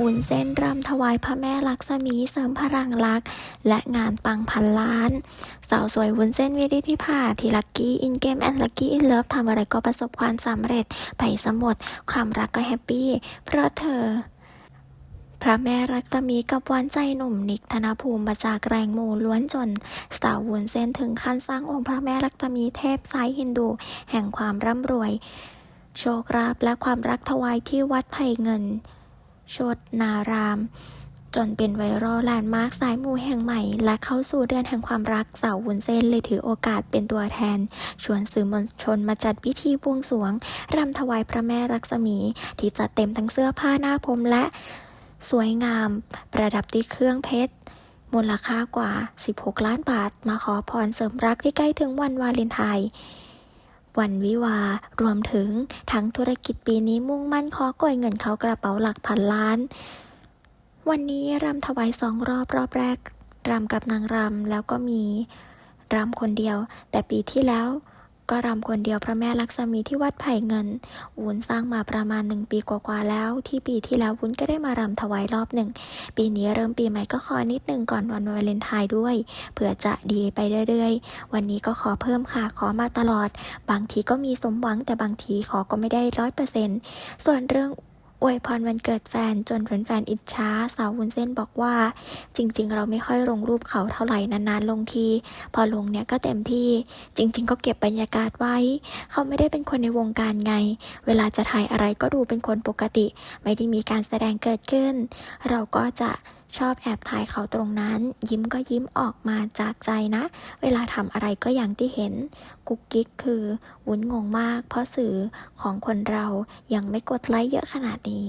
วุ้นเส้นรำถวายพระแม่ลักษมีเสริมพลังรัก และงานปังพันล้าน สาวสวยวุ้นเส้นวิริธิภาทีลักกี้อินเกมแอนลักกี้อินเลิฟทำอะไรก็ประสบความสำเร็จไปสมดความรักก็แฮปปี้ เพราะเธอพระแม่รัตมีกับหวานใจหนุ่มนิกธนภูมิมาจากแรงหมู่ล้วนจน สาววุ้นเส้นถึงขั้นสร้างองค์พระแม่รัตมีเทพสายฮินดู แห่งความร่ำรวย โชคราภและความรักถวายที่วัดไผ่เงิน โชดนาราม จนเป็นไวรัลแลนด์มาร์คสายมูแห่งใหม่ และเข้าสู่เดือนแห่งความรักสาววุ้นเส้นเลยถือโอกาสเป็นตัวแทน ชวนสื่อมวลชนมาจัดพิธีบวงสรวง รำถวายพระแม่รักษมี ที่จัดเต็มทั้งเสื้อผ้าหน้าผมและ สวยงาม ประดับด้วยเครื่องเพชรมูลค่ากว่า 16 ล้านบาท มาขอพรเสริมรักที่ใกล้ถึงวันวาเลนไทน์ วันวิวา รวมถึงทั้งธุรกิจปีนี้มุ่งมั่นขอก่อยเงินเขากระเป๋าหลักพันล้าน วันนี้รำถวายสองรอบรอบแรกรำกับนางรำแล้วก็มีรำคนเดียว แต่ปีที่แล้ว ก็รำคนเดียวพระแม่ลักษมีที่วัดไผ่เงิน วุ้นสร้างมาประมาณหนึ่งปีกว่าๆแล้ว ที่ปีที่แล้ววุ้นก็ได้มารำถวายรอบหนึ่ง ปีนี้เริ่มปีใหม่ก็ขอนิดหนึ่งก่อนวันวาเลนไทน์ด้วยเผื่อจะดีไปเรื่อยๆ วันนี้ก็ขอเพิ่มค่ะขอมาตลอด บางทีก็มีสมหวังแต่บางทีขอก็ไม่ได้ร้อยเปอร์เซ็นต์ส่วนเรื่อง อวยพรวันเกิดแฟนจนแฟนๆอิจฉาสาววุ้นเส้นบอกว่า จริง ๆ เราไม่ค่อยลงรูปเขาเท่าไหร่นานๆ ลงที พอลงเนี่ยก็เต็มที่จริง ๆ ก็เก็บบรรยากาศไว้ เขาไม่ได้เป็นคนในวงการไง เวลาจะถ่ายอะไรก็ดูเป็นคนปกติ ไม่ได้มีการแสดงเกิดขึ้น เราก็จะ ชอบแอบถ่ายเขาตรงนั้น ยิ้มก็ยิ้มออกมาจากใจนะ เวลาทำอะไรก็อย่างที่เห็น กุ๊กกิ๊กคือวุ้นงงมาก เพราะสื่อของคนเรายังไม่กดไลค์เยอะขนาดนี้